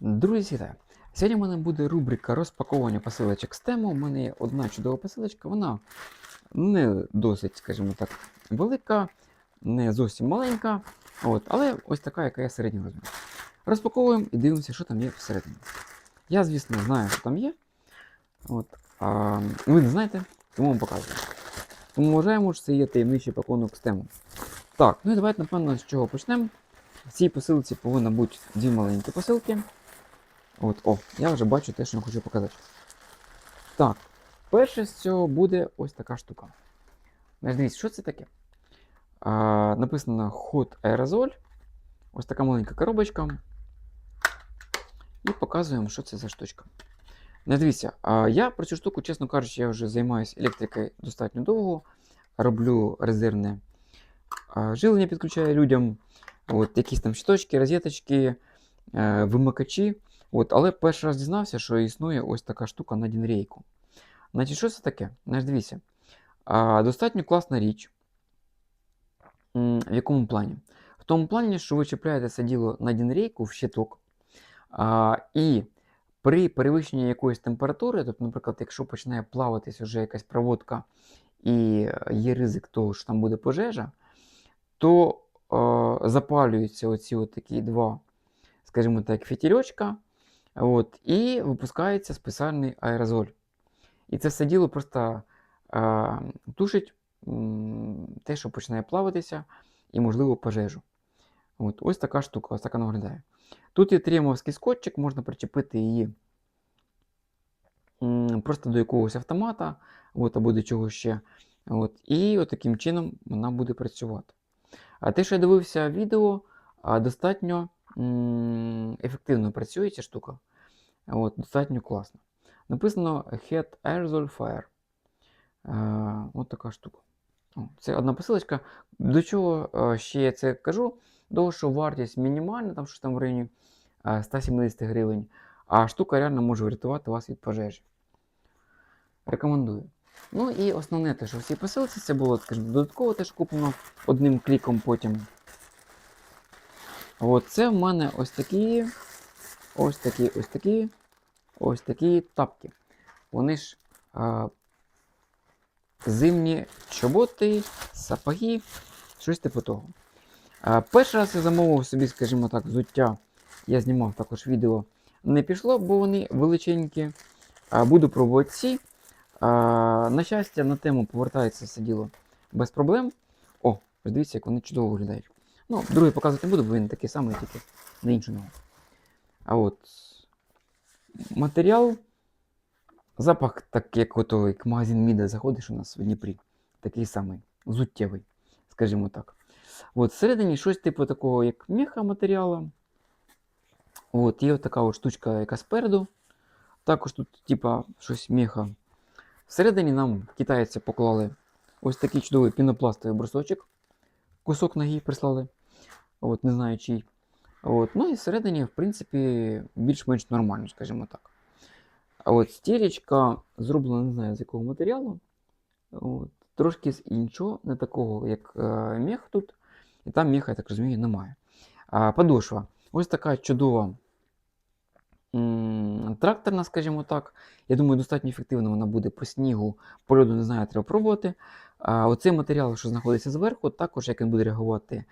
Друзі, вітаю! Сьогодні в мене буде рубрика розпаковування посилочок з тему. У мене є одна чудова посилочка, вона не досить, скажімо так, велика, не зовсім маленька, от, але ось така, яка є середнього розміру. Розпаковуємо і дивимося, що там є всередині. Я, звісно, знаю, що там є. От, а, ви не знаєте, тому вам показую. Тому вважаємо, що це є таємничий пакунок з тему. Так, ну і давайте, напевно, з чого почнемо. В цій посилці повинна бути дві маленькі посилки. От, о, я вже бачу те, що я хочу показати. Так, перше з цього буде ось така штука. Значить, дивіться, що це таке? А, написано Hot Aerosol. Ось така маленька коробочка. І показуємо, що це за штучка. Не дивіться, а я про цю штуку, чесно кажучи, я вже займаюся електрикою достатньо довго. Роблю резервне а, живлення, підключаю людям. От, якісь там щиточки, розеточки, вимикачі. От, але перший раз дізнався, що існує ось така штука на Дінрейку. Значить, що це таке? Значить, дивіться. А, достатньо класна річ. В якому плані? В тому плані, що ви чіпляєте це діло на Дінрейку в щиток. А, і при перевищенні якоїсь температури, тобто, наприклад, якщо починає плаватись вже якась проводка і є ризик того, що там буде пожежа, то е, запалюються оці такі два, скажімо так, фітільочка, от, і випускається спеціальний аерозоль. І це все діло просто е, тушить м, те, що починає плаватися, і, можливо, пожежу. От, ось така штука, ось так вона виглядає. Тут є тримовський скотчик, можна причепити її м, просто до якогось автомата от, або до чогось ще. От, і от таким чином вона буде працювати. А те, що я дивився відео, достатньо м, ефективно працює ця штука. От, достатньо класно. Написано Head Aerosol Fire. Е, от така штука. О, це одна посилочка. До чого ще я це кажу? До що вартість мінімальна, там щось там в районі е, 170 гривень, а штука реально може врятувати вас від пожежі. Рекомендую. Ну і основне те, що в цій посилці це було, скажімо, додатково теж куплено одним кліком потім. От це в мене ось такі, ось такі, ось такі, ось такі тапки. Вони ж а, зимні чоботи, сапоги, щось типу того. А, перший раз я замовив собі, скажімо так, взуття. Я знімав також відео. Не пішло, бо вони величенькі. А, буду пробувати ці. А, на щастя, на тему повертається все діло без проблем. О, дивіться, як вони чудово виглядають. Ну, другий показувати не буду, бо він такий самий, тільки на іншу ногу. А от матеріал, запах, так як ото, як магазин Міда заходиш у нас в Дніпрі. Такий самий, зуттєвий, скажімо так. От, всередині щось типу такого, як меха матеріалу. От, є така от штучка, яка спереду. Також тут, типа, щось меха. Всередині нам китайці поклали ось такий чудовий пінопластовий брусочок. Кусок ноги прислали. От, не знаю чий. От, ну і всередині, в принципі, більш-менш нормально, скажімо так. А от стілечка зроблена, не знаю з якого матеріалу. От, трошки з іншого, не такого, як е, мех тут. І там меха, я так розумію, немає. А, подошва. Ось така чудова м, тракторна, скажімо так. Я думаю, достатньо ефективно вона буде по снігу, по льоду не знаю, треба пробувати. А оцей матеріал, що знаходиться зверху, також як він буде реагувати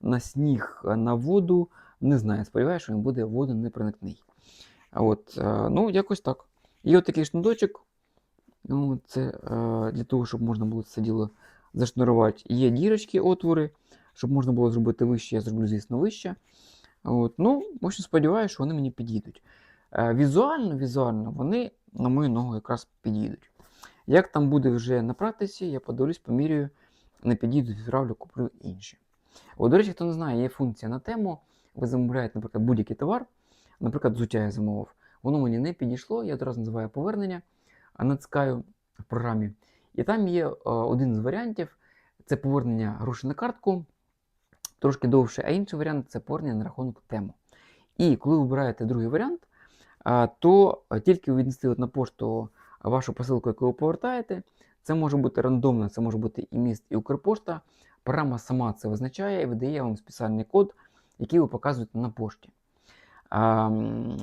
на сніг, на воду, не знаю. Сподіваюся, що він буде водонепроникний. От, е, ну, якось так. І от такий шнурочок. Ну, це е, для того, щоб можна було це діло зашнурувати. Є дірочки, отвори, щоб можна було зробити вище, я зроблю, звісно, вище. От, ну, в общем, сподіваюся, що вони мені підійдуть. Е, візуально, візуально, вони на мою ногу якраз підійдуть. Як там буде вже на практиці, я подивлюсь, поміряю, не підійдуть, відправлю, куплю інші. От, до речі, хто не знає, є функція на тему. Ви замовляєте, наприклад, будь-який товар. Наприклад, взуття я замовив. Воно мені не підійшло, я одразу називаю повернення, натискаю в програмі. І там є е, один з варіантів: це повернення грошей на картку, трошки довше, а інший варіант це повернення на рахунок тему. І коли ви обираєте другий варіант, то тільки ви віднесли на пошту вашу посилку, яку ви повертаєте, це може бути рандомно, це може бути і міст, і Укрпошта. Програма сама це визначає і видає вам спеціальний код, який ви показуєте на пошті. А,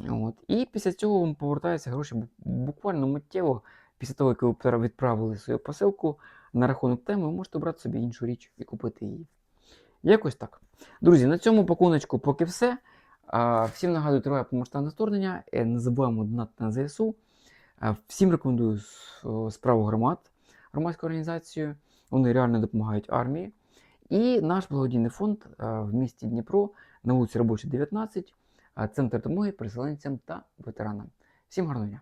от. І після цього вам повертаються гроші буквально миттєво. Після того, як ви відправили свою посилку на рахунок теми, ви можете обрати собі іншу річ і купити її. Якось так. Друзі, на цьому пакуночку поки все. А, Всім нагадую, триває повномасштабне вторгнення. Е, Не забуваємо донати на ЗСУ. А, Всім рекомендую справу громад, громадську організацію. Вони реально допомагають армії. І наш благодійний фонд в місті Дніпро на вулиці Робоча, 19, Центр допомоги переселенцям та ветеранам. Всім гарного дня!